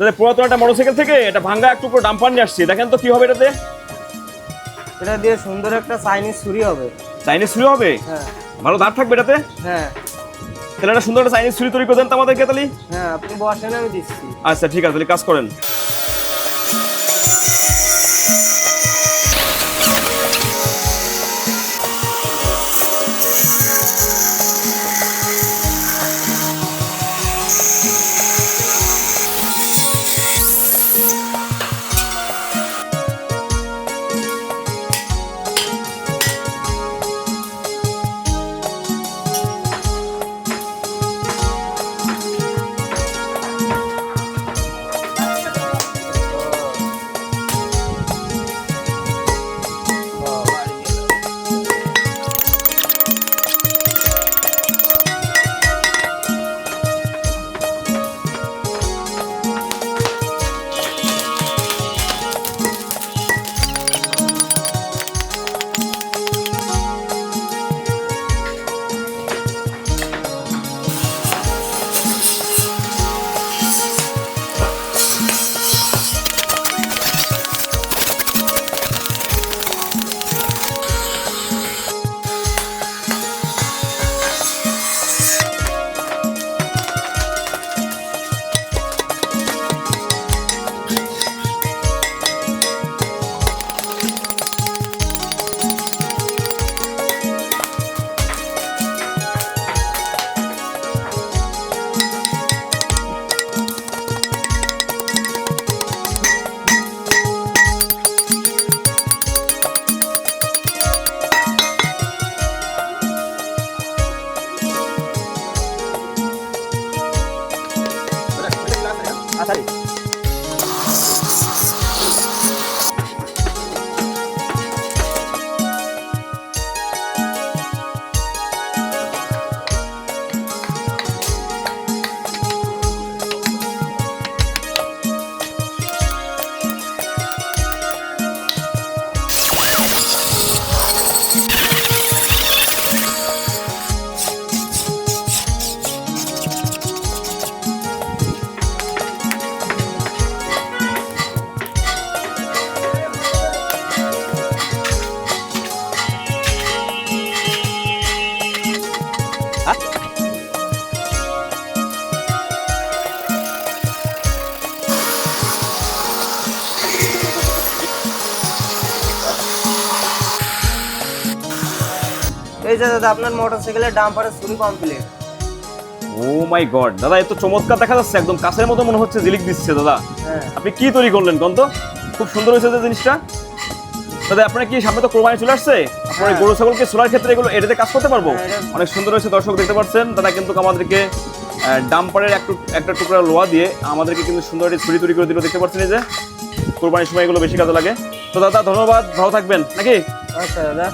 দাদা পুরাতন একটা মোটরসাইকেল থেকে এটা ভাঙ্গা একটু টুকরো ডাম্পার নিয়ে আসছি। দেখেন তো কি হবে এটাতে? এটা দিয়ে সুন্দর একটা চাইনিজ ছুরি হবে। চাইনিজ ছুরি হবে? হ্যাঁ। ভালো দাঁত থাকবে এটাতে? হ্যাঁ। তাহলে একটা সুন্দর একটা চাইনিজ ছুরি তৈরি করে দেন তো আমাদেরকে তাহলে। হ্যাঁ আপনি বসেন আমি দিচ্ছি। আচ্ছা ঠিক আছে তাহলে কাজ করেন। Peraí. এই যে দাদা আপনার মোটরসাইকেলের ডাম্পারের ছুরি কমপ্লিট ও মাই গড দাদা এত চমৎকার দেখা যাচ্ছে একদম কাছের মতো মনে হচ্ছে জিলিক দিচ্ছে দাদা। হ্যাঁ। আপনি কি তৈরি করলেন কন্ত খুব সুন্দর হয়েছে যে জিনিসটা। দাদা আপনার কি সামনে তো কোরবানি চলে আসছে? আপনার হ্যাঁ। গরু ছাগলকে সোলার ক্ষেত্রে এগুলো এটাতে কাজ করতে পারব? হ্যাঁ, অনেক সুন্দর হয়েছে দর্শক দেখতে পাচ্ছেন। দাদা কিন্তু আমাদেরকে ডাম্পারের একটু একটা টুকরা লোহা দিয়ে আমাদেরকে কিন্তু সুন্দর একটি ছুরি তৈরি করে দিল দেখতে পাচ্ছেন এই যে। কোরবানির সময় এগুলো বেশি কাজে লাগে। তো দাদা ধন্যবাদ ভালো থাকবেন নাকি? আচ্ছা দাদা।